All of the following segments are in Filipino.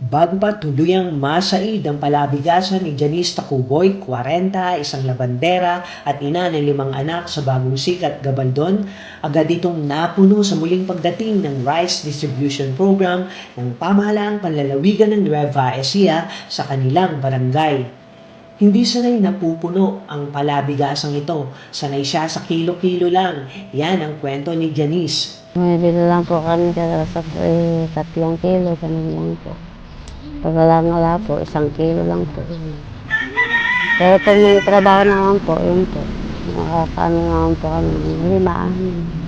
Bago pa tuluyang masaid ang palabigasan ni Janice Tacuboy, 40, isang labandera at ina ng limang anak sa bagong sikat Gabaldon, agad itong napuno sa muling pagdating ng rice distribution program ng pamahalaang panlalawigan ng Nueva Ecija sa kanilang barangay. Hindi sanay napupuno ang palabigasang ito. Sanay siya sa kilo-kilo lang. Yan ang kwento ni Janice. Bumibili lang po kami sa eh, tatlong kilo, ganun lang po. Pag wala po, isang kilo lang po. Pero pag may trabaho naman po, yun po. Nakakaano naman po kami, lima.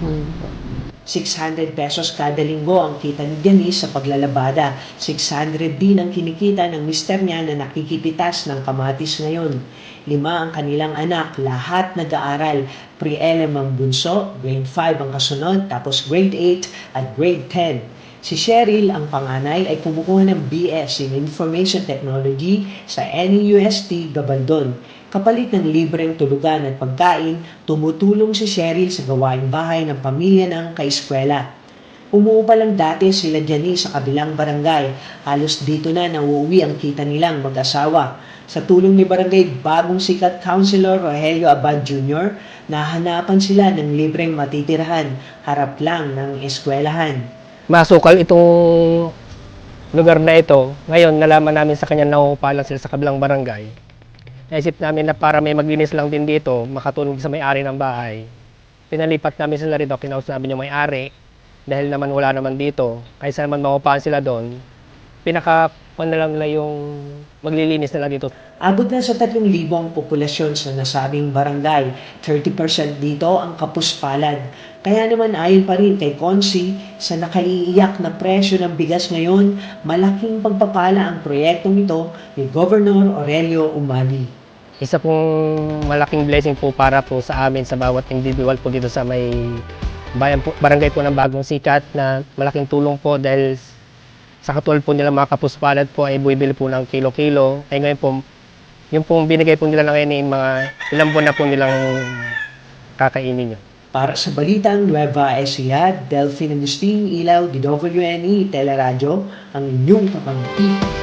Ganun po. 600 pesos kada linggo ang kita ni Janice sa paglalabada. 600 din ang kinikita ng mister niya na nakikipitas ng kamatis ngayon. Lima ang kanilang anak, lahat nag-aaral. Pre-LM ang bunso, grade 5 ang kasunod, tapos grade 8 at grade 10. Si Cheryl, ang panganay, ay kumukuha ng BS in Information Technology sa NEUST Gabaldon. Kapalit ng libreng tulugan at pagkain, tumutulong si Cheryl sa gawaing bahay ng pamilya ng kaeskwela. Umuo pa lang dati sila Janice sa kabilang barangay. Halos dito na nauuwi ang kita nilang mag-asawa. Sa tulong ni Barangay Bagong Sikat Councilor Rogelio Abad Jr., nahanapan sila ng libreng matitirahan, harap lang ng eskwelahan. Masukal itong lugar na ito. Ngayon, nalaman namin sa kanya na nauupalan sila sa kabilang barangay. Naisip namin na para may maglinis lang din dito, makatulong sa may-ari ng bahay. Pinalipat namin sila rito, kinausap namin yung may-ari. Dahil naman wala naman dito, kaysa naman maupahan sila doon, pinaka na lang nila yung maglilinis nila dito. Abot na sa 3,000 ang populasyon sa nasabing barangay. 30% dito ang kapuspalad. Kaya naman ayon pa rin kay Consi, sa nakaiiyak na presyo ng bigas ngayon, malaking pagpapala ang proyektong ito ni Governor Aurelio Umali. Isa pong malaking blessing po para po sa amin sa bawat individual po dito sa may bayan po, barangay po ng Bagong Sikat na malaking tulong po dahil sa katulad po nila mga kapuspalad po ay bumibili po ng kilo-kilo. Ay ngayon po, yung pong binigay po nila ng ngayon ay mga ilang buwan na po nilang kakainin yun. Para sa Balitang Nueva Ecija, Delphine Agustin, Ilaw, DWNE, Teleradyo, ang inyong kapangti